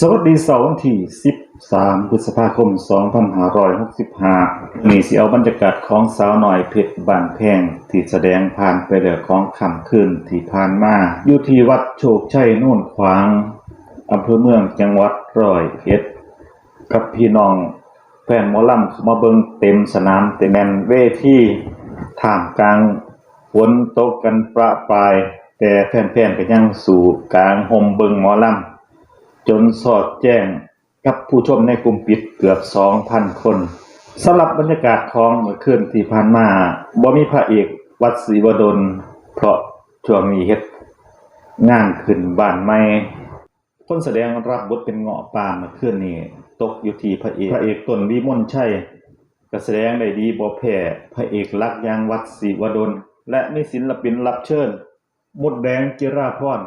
สวัสดีเสาร์วันที่ 13 พฤษภาคม 2565นี่สิเอาบรรยากาศของสาวหน่อยเพชรบานแพงที่แสดงผ่านไปเรื่อของคำคืนที่ผ่านมาอยู่ที่วัดโชคชัยโน่นขวางอำเภอเมืองจังหวัดร้อยเอ็ด กับพี่น้องแฟนมอลำเข้ามาเบิงเต็มสนามเต็มแมนเวทีท่ามกลางฝนตกกันประปราย แต่แฟนๆก็ยังสู่กลางห่มเบิงหมอลำ จนสอดแจ้งกับผู้ชมในกลุ่มปิดเกือบ 2,000 คนสำหรับบรรยากาศของเมื่อคืนที่ผ่านมาบ่มีพระเอกวัดศรีวดล เพราะช่วงนี้เฮ็ดงานขึ้นบ้านใหม่คนแสดงรับบทเป็นเงาะปามเมื่อคืนนี้ตกอยู่ที่พระเอกพระเอกต้นวิมลชัยก็แสดงได้ดีบ่แพ้พระเอกลักยางวัดศรีวดล และมีศิลปินรับเชิญมดแดงจิราพร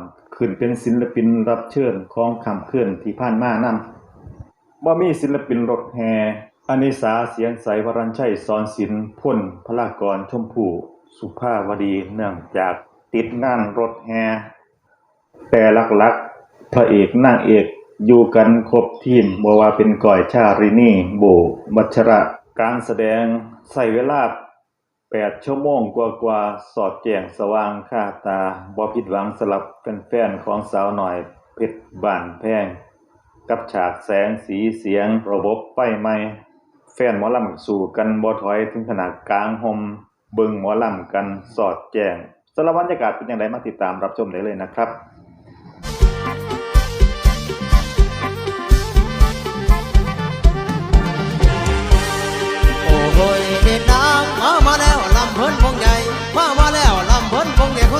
ขึ้นเป็นศิลปินรับเชิญของคำเคลื่อนที่ผ่านมานำบ่มีศิลปินรถแห่อนิสาเสียงใสวรัญชัยสอนศิลป์พ่นพลากรชมพู่สุภาวดีเนื่องจากติดงานรถแห่แต่หลักๆพระเอกนางเอกอยู่กันครบทีมบ่ว่าเป็นก่อยชารินีโบวัชระการแสดงใส่เวลา แปดชั่วโมงกว่าๆ สอดแจ้งสว่างค่าตาบ่ผิดหวังสำหรับแฟนของสาวหน่อยเพชรบ้านแพง กับฉากแสงสีเสียงระบบไฟใหม่ แฟนหมอลำสู่กันบ่ถอยถึงขนาดกลางหมเบิ่งหมอลำกันสอดแจ้งสารบรรยากาศเป็นอย่างไรมาติดตามรับชมได้เลยนะครับโอ้โหยเด่นดังมา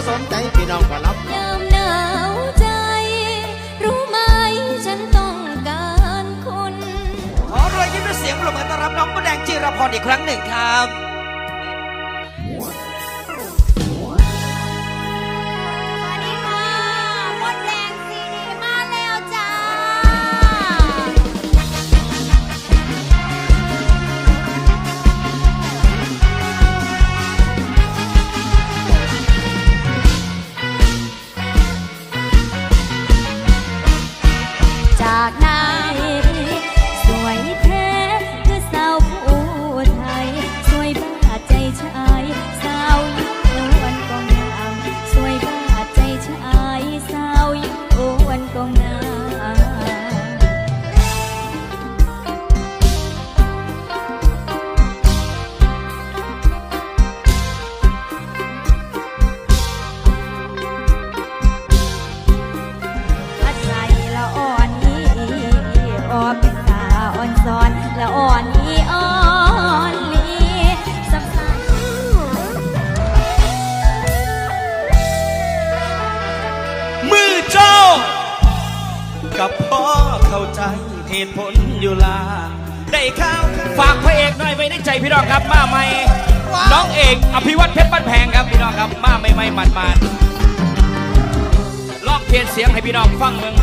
สนใจพี่น้องก็รับยามหนาวใจ รู้ไหมฉันต้องการคุณ ขอรวยยิ้มด้วยเสียงปรบมือต้อนรับน้องมดแดงจิรพรอีกครั้งหนึ่งครับ เหตุผลอยู่ลา ได้ข้าวฝากพระเอกหน่อยไว้ในใจพี่น้องครับมาใหม่น้องเอกอภิวัตเพชรบ้านแพงครับพี่น้องครับมาใหม่หมันมันลองเพียนเสียงให้พี่น้องฟังมึง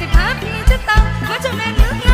สิพาพี่จะตามว่าจะแม่นหรือ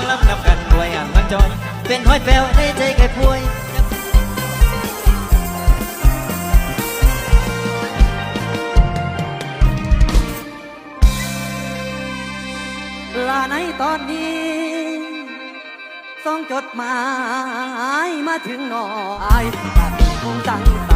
มามาฟังลำนำกันรวยอ่างมันจอย เป็นห้อยแปวในใจแก่ป่วยลาในตอนนี้ส่งจดหมายมาถึงหน่อยตัดคงตั้ง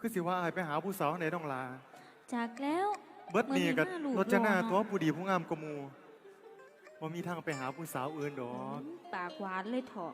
คือสิว่าอายไปหาผู้สาวในต้องลา จากแล้วเบิดนี่กับมื้อรถจะหน้าลูกตัวผู้ดีผู้งามกว่าหมูว่ามีทางไปหาผู้สาวอื่นดอก ปากหวานเลยเถอะ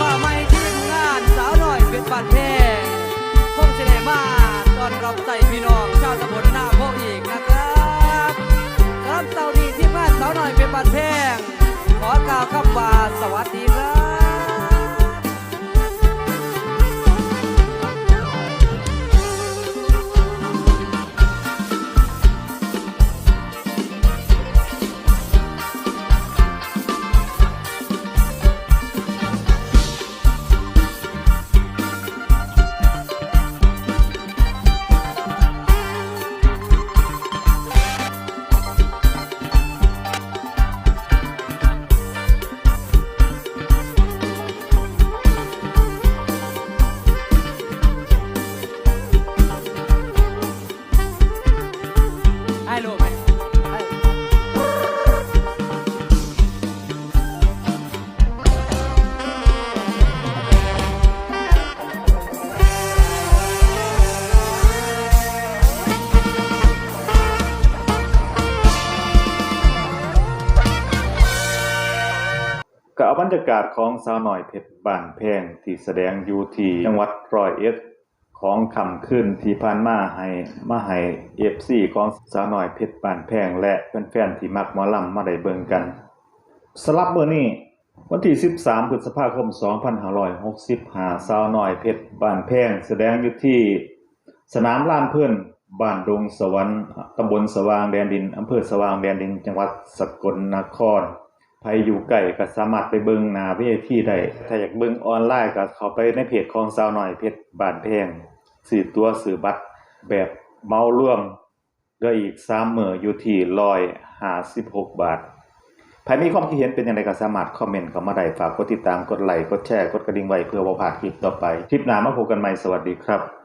ฟ้าใหม่ที่งานสาวน้อยเป็นปันเพงคงจะได้มาตอนรับใส่พี่น้องชาวตำบลหน้าโพอีกนะครับครับเสาร์นี้ที่งานสาวน้อยเป็นปันเพงขอกล่าวคำว่าสวัสดี เอาบรรยากาศของสาวหน่อยเพชรบ้านแพงที่แสดงอยู่ที่จังหวัดร้อยเอ็ดของคำขึ้นที่ผ่านมาให้มาให้ FC ของสาวหน่อยเพชรบ้านแพงและแฟนๆที่มักหมอลำมาได้เบิ่งกันสลับมื้อนี้วันที่ 13พฤษภาคม 2565สาวหน่อยเพชรบ้านแพงแสดงอยู่ที่สนามลานเพื่อนบ้านดงสวรรค์ตำบลสว่างแดนดินอำเภอสว่างแดนดิน จังหวัดสกลนคร ใครอยู่ใกล้ก็สามารถไปเบิ่งหน้าเวทีได้ ถ้าอยากเบิ่งออนไลน์ก็เข้าไปในเพจของสาวน้อยเพชรบ้านแพงซื้อตัวซื้อบัตรแบบเมาร่วมเหลืออีก3มื้ออยู่ที่156บาทใครมีความคิดเห็นเป็นอย่างไรก็สามารถคอมเมนต์เข้ามาได้ฝากกดติดตามกดไลค์กดแชร์กดกระดิ่งไว้เพื่อบ่พลาดคลิปต่อไป คลิปหน้ามาพบกันใหม่สวัสดีครับ